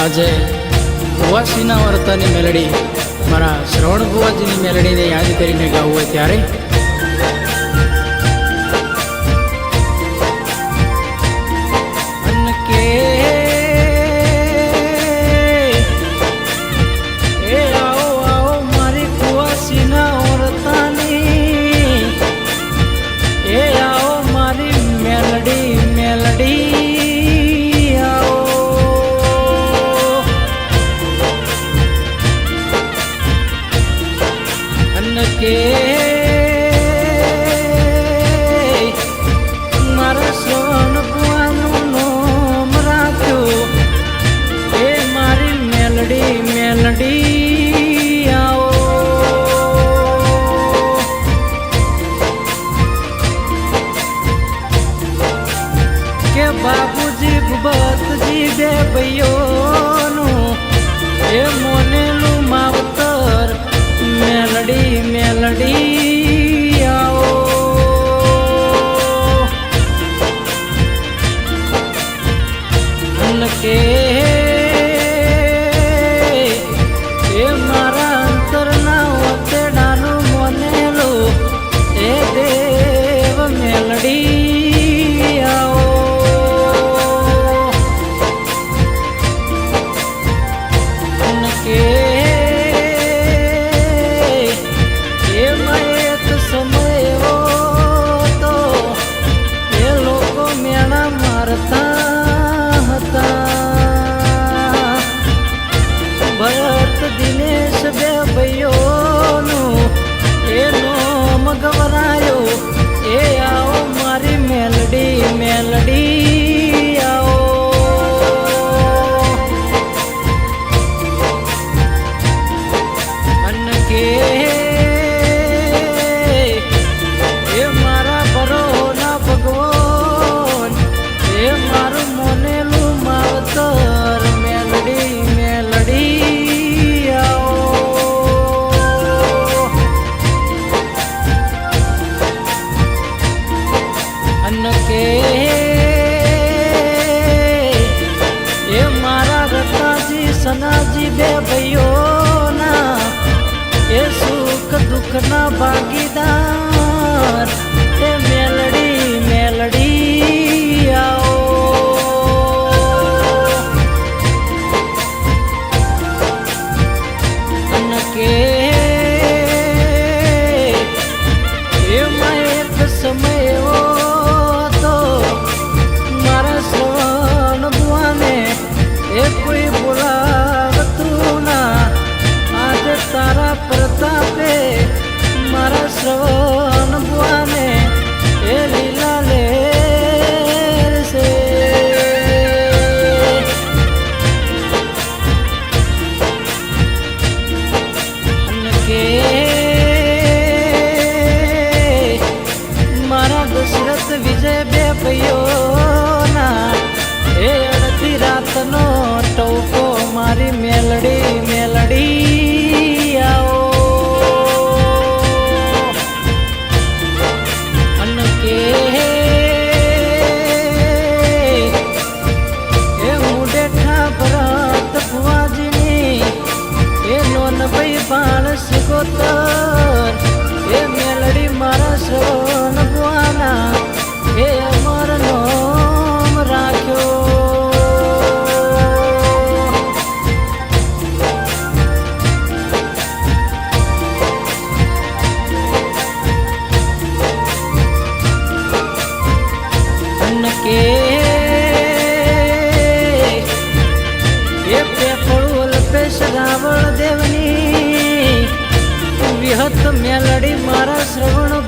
આજે ભુવાસીના વર્તાની મેલડી મારા શ્રવણ ભુવાજીની મેલડીને યાદ કરીને ગાવું હોય ત્યારે કે મારા સોન પુવાનું નોમ રાખ્યું. એ મારી મેલડી મેલડી આવો. કે બાપુજી ભૂપતજી બે ભૈયોનું એ મોનેલું મેલડી મેલડી. बस 洗过的 મારા શ્રવણો